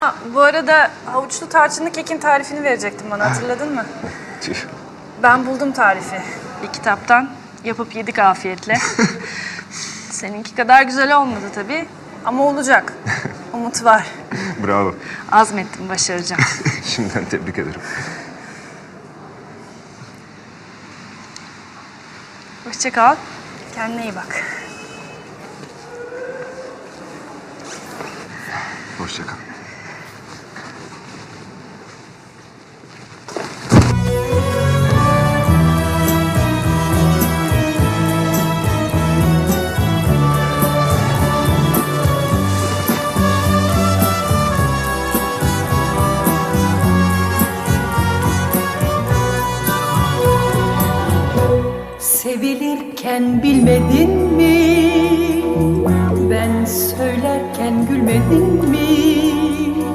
Ha, bu arada havuçlu tarçınlı kekin tarifini verecektim bana hatırladın mı? Tüh. Ben buldum tarifi. Bir kitaptan yapıp yedik afiyetle. Seninki kadar güzel olmadı tabii ama olacak. Umut var. Bravo. Azmettim başaracağım. Şimdiden tebrik ederim. Hoşça kal. Kendine iyi bak. Hoşça kal. Sevilirken bilmedin mi? Ben söylerken gülmedin mi?